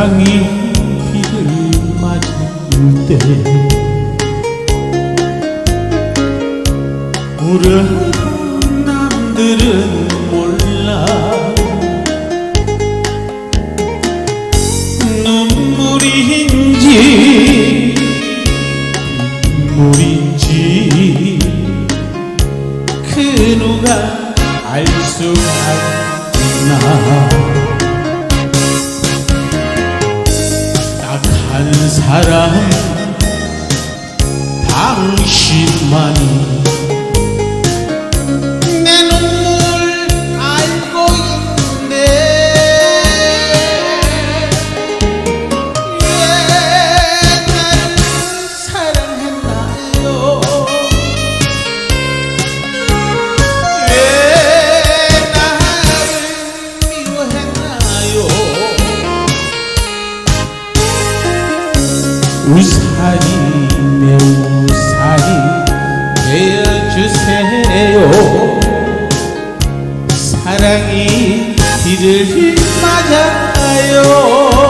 사랑이 비를 맞을 때 우는 남들은 몰라. 눈물인지 물인지 그 누가 알 수가 없나? 당신만이 내 눈물 알고 있네. 왜 나를 사랑했나요? 왜 나를 미워했나요? 우산이 되어 주세요. 사랑이 비를 맞아요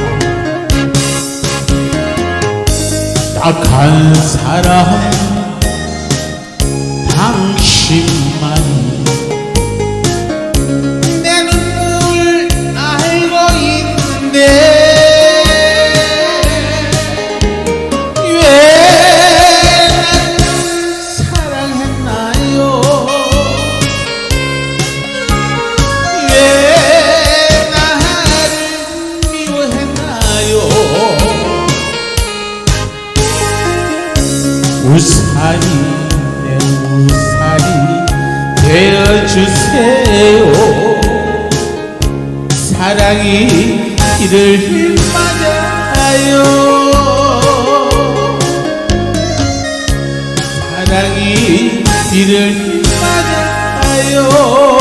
딱한 사람 당신만. 내 눈물 알고 있는데 왜 사랑했나요? 왜 나를 미워했나요 우산이 내 우산이 되어주세요. 사랑이 길을 맞아요 사랑이 길을 맞아요